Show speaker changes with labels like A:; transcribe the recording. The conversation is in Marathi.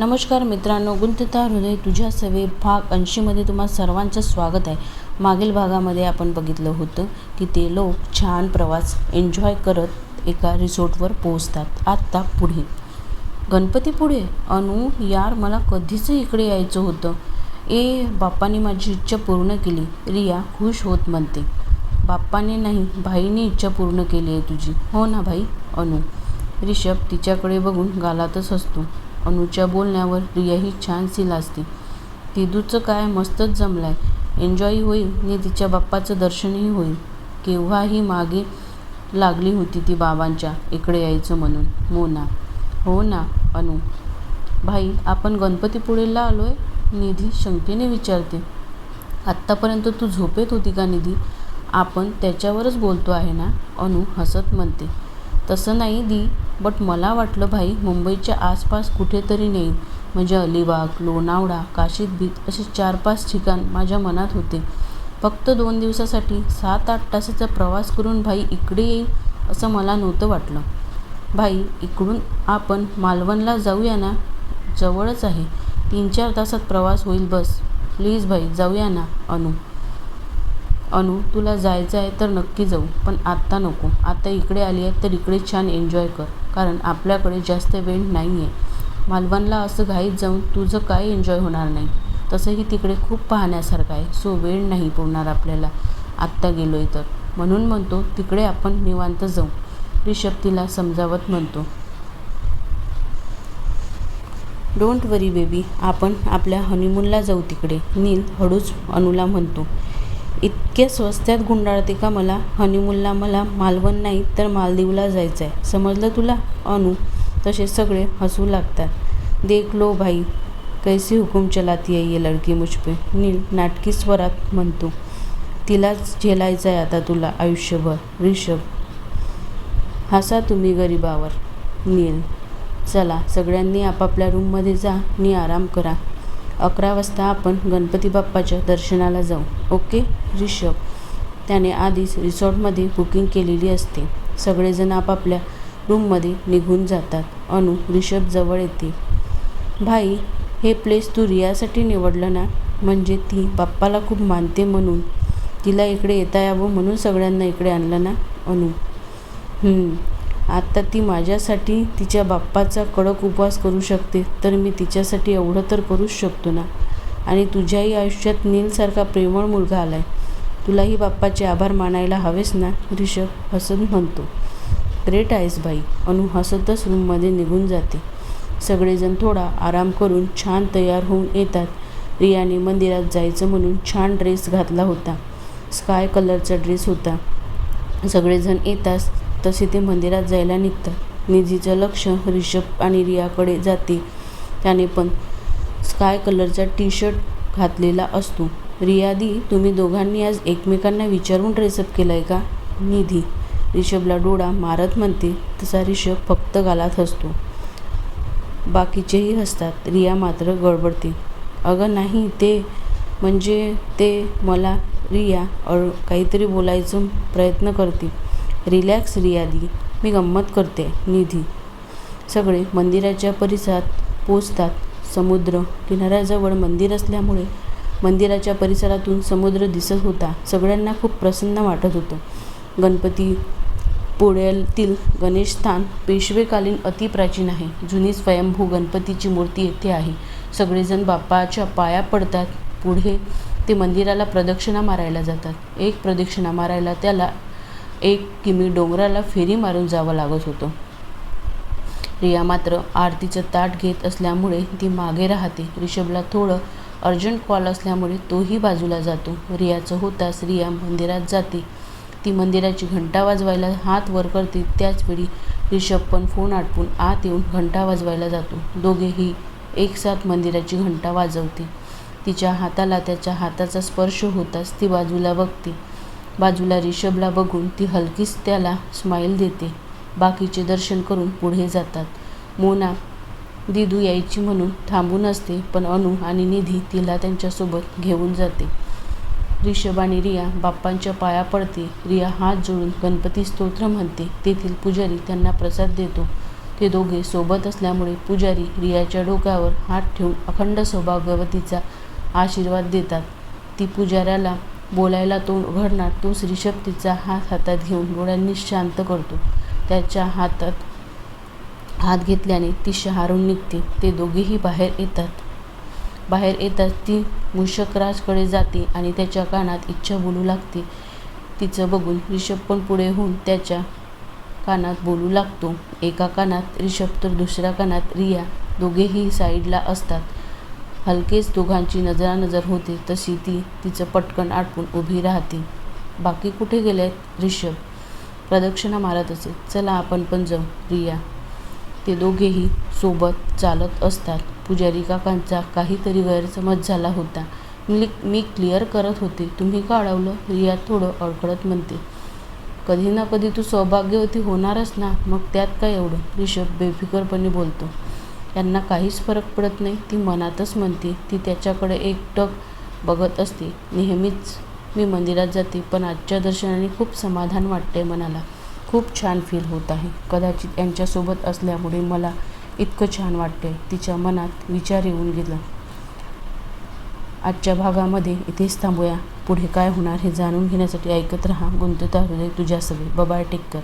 A: नमस्कार मित्रांनो गुंतता हृदय तुझ्या सवे भाग ऐंशीमध्ये तुम्हा सर्वांचं स्वागत आहे. मागील भागामध्ये आपण बघितलं होतं की ते लोक छान प्रवास एन्जॉय करत एका रिसॉर्टवर पोहोचतात. आत्ता पुढे. गणपती पुढे अनु यार मला कधीच इकडे यायचं होतं. ए बाप्पानी माझी इच्छा पूर्ण केली. रिया खुश होत म्हणते. बाप्पाने नाही भाईने इच्छा पूर्ण केली आहे तुझी. हो ना भाई? अनु. रिषभ तिच्याकडे बघून गालातच असतो अनुच्या बोलण्यावर रियाही छानशी लाजते. तिदूचं काय मस्तच जमलाय. एन्जॉय होईल आणि तिच्या बाप्पाचं दर्शनही होईल. केव्हाही मागे लागली होती ती बाबांच्या इकडे यायचं म्हणून. मोना. हो ना अनु. भाई आपण गणपतीपुळेला आलो आहे निधी शंकेने विचारते. आत्तापर्यंत तू झोपेत होती का निधी? आपण त्याच्यावरच बोलतो आहे ना? अनु हसत म्हणते. तसं नाही दी बट मला वाटलं भाई मुंबईच्या आसपास कुठेतरी नेईन म्हणजे अलिबाग लोणावळा काशीद बीच असे चार पाच ठिकाण माझ्या मनात होते. फक्त दोन दिवसासाठी सात आठ तासाचा प्रवास करून भाई इकडे येईल असं मला नव्हतं वाटलं. भाई इकडून आपण मालवणला जाऊया ना? जवळच आहे. तीन चार तासात प्रवास होईल बस. प्लीज भाई जाऊया ना अनु. अनु तुला जायचं आहे तर नक्की जाऊ पण आत्ता नको. आत्ता इकडे आली आहे तर इकडे छान एन्जॉय कर कारण आपल्याकडे जास्त वेळ नाही आहे मालवणला असं घाईत जाऊन तुझं काय एन्जॉय होणार नाही? तसंही तिकडे खूप पाहण्यासारखं आहे सो वेळ नाही पुरणार आपल्याला. आत्ता गेलो आहे तर. म्हणून म्हणतो तिकडे आपण निवांत जाऊ. रिषभ तिला समजावत म्हणतो. डोंट वरी बेबी आपण आपल्या हनीमूनला जाऊ तिकडे. नील हळूच अनुला म्हणतो. इतक्या स्वस्त्यात गुंडाळते का मला? हनीमूनला मला मालवण नाही तर मालदीवला जायचं आहे समजलं तुला? अनु तसे सगळे हसू लागतात. देख लो भाई कैसी हुकूम चलाती आहे ये लडकी मुझपे. नील नाटकी स्वरात म्हणतो. तिलाच झेलायचं आहे आता तुला आयुष्यभर. रिषभ हसा तुम्ही गरिबावर. नील. चला सगळ्यांनी आपापल्या रूममध्ये जा आणि आराम करा. अकरा वाजता आपण गणपती बाप्पाच्या दर्शनाला जाऊ. ओके रिषभ? त्याने आधीच रिसॉर्टमध्ये बुकिंग केलेली असते. सगळेजण आपापल्या रूममध्ये निघून जातात. अनु रिषभ जवळ येते. भाई हे प्लेस तू रियासाठी निवडलं ना? म्हणजे ती बाप्पाला खूप मानते म्हणून. तिला इकडे येता यावं म्हणून सगळ्यांना इकडे आणलं ना? अनु. आत्ता ती माझ्यासाठी तिच्या बाप्पाचा कडक उपवास करू शकते तर मी तिच्यासाठी एवढं तर करूच शकतो ना? आणि तुझ्याही आयुष्यात नीलसारखा प्रेमळ मुलगा आला आहे तुलाही बाप्पाचे आभार मानायला हवेस ना ऋषभ? हसत म्हणतो. ग्रेट आहेस बाई. अनु हसतच रूममध्ये निघून जाते. सगळेजण थोडा आराम करून छान तयार होऊन येतात. रियाने मंदिरात जायचं म्हणून छान ड्रेस घातला होता. स्काय कलरचा ड्रेस होता. सगळेजण येताच तसे ते मंदिरात जायला निघतात. निधीचं लक्ष रिषभ आणि रियाकडे जाते. त्याने पण स्काय कलरचा टी शर्ट घातलेला असतो. रियादी तुम्ही दोघांनी आज एकमेकांना विचारून ड्रेसअप केला आहे का? निधी. रिषभला डोळा मारत म्हणते तसा रिषभ फक्त गालात हसतो. बाकीचेही हसतात. रिया मात्र गडबडते. अगं नाही ते म्हणजे ते मला रिया अळ काहीतरी बोलायचं प्रयत्न करते रिलॅक्स रियाली मी गंमत करते निधी. सगळे मंदिराच्या परिसरात पोचतात समुद्र किनाऱ्याजवळ मंदिर असल्यामुळे मंदिराच्या परिसरातून समुद्र दिसत होता. सगळ्यांना खूप प्रसन्न वाटत होतं. गणपती पुण्यातील गणेशस्थान पेशवेकालीन अतिप्राचीन आहे. जुनी स्वयंभू गणपतीची मूर्ती येथे आहे. सगळेजण बाप्पाच्या पाया पडतात. पुढे ते मंदिराला प्रदक्षिणा मारायला जातात. एक प्रदक्षिणा मारायला त्याला एक किमी डोंगराला फेरी मारून जावं लागत होतं. रिया मात्र आरतीचं ताट घेत असल्यामुळे ती मागे राहते. रिषभला थोडं अर्जंट कॉल असल्यामुळे तोही बाजूला जातो. रियाचं होताच रिया मंदिरात जाते. ती मंदिराची घंटा वाजवायला हात वर करते. त्याचवेळी रिषभ पण फोन आटपून आत येऊन घंटा वाजवायला जातो. दोघेही एकसाथ मंदिराची घंटा वाजवते. तिच्या हाताला त्याच्या हाताचा स्पर्श होताच ती बाजूला बघते. बाजूला रिषभला बघून ती हलकीच त्याला स्माईल देते. बाकीचे दर्शन करून पुढे जातात. मोना दिदू यायची म्हणून थांबून असते पण अनु आणि निधी तिला त्यांच्यासोबत घेऊन जाते. रिषभ आणि रिया बाप्पांच्या पाया पडते. रिया हात जोडून गणपती स्तोत्र म्हणते. तेथील पुजारी त्यांना प्रसाद देतो. ते दोघे सोबत असल्यामुळे पुजारी रियाच्या डोक्यावर हात ठेवून अखंड सौभाग्यवतीचा आशीर्वाद देतात. ती पुजाऱ्याला बोलायला तोंड उघडणार तोच रिषभ तिचा हात हातात घेऊन डोळ्यांनी शांत करतो. त्याच्या हातात हात घेतल्याने ती शहारून निघते. ते दोघेही बाहेर येतात. बाहेर येताच ती मूषकराजकडे जाते आणि त्याच्या कानात इच्छा बोलू लागते. तिचं बघून रिषभ पण पुढे होऊन त्याच्या कानात बोलू लागतो. एका कानात रिषभ तर दुसऱ्या कानात रिया. दोघेही साईडला असतात. हलकेच दोघांची नजरानजर होते तशी ती तिचं पटकन आटपून उभी राहते. बाकी कुठे गेलेत? रिषभ प्रदक्षिणा मारत असे. चला आपण पण जाऊ रिया ते दोघेही सोबत चालत असतात. पुजारी काकांचा काहीतरी गैरसमज झाला होता. मी मी क्लिअर करत होते. तुम्ही का अडवलं? रिया थोडं अडखळत म्हणते. कधी ना कधी तू सौभाग्यवती होणारच ना? मग त्यात काय एवढं? रिषभ बेफिकरपणे बोलतो. यांना काहीच फरक पडत नाही. ती मनातच म्हणते ती त्याच्याकडे एकटक बघत असते. नेहमीच मी मंदिरात जाते पण आजच्या दर्शनाने खूप समाधान वाटते मनाला. खूप छान फील होत आहे. कदाचित यांच्यासोबत असल्यामुळे मला इतकं छान वाटते तिच्या मनात विचार येऊन गेला. आजच्या भागामध्ये इथेच थांबूया. पुढे काय होणार हे जाणून घेण्यासाठी ऐकत राहा. गुंतता हृदय तुझ्या सगळे. बबाय टेक कर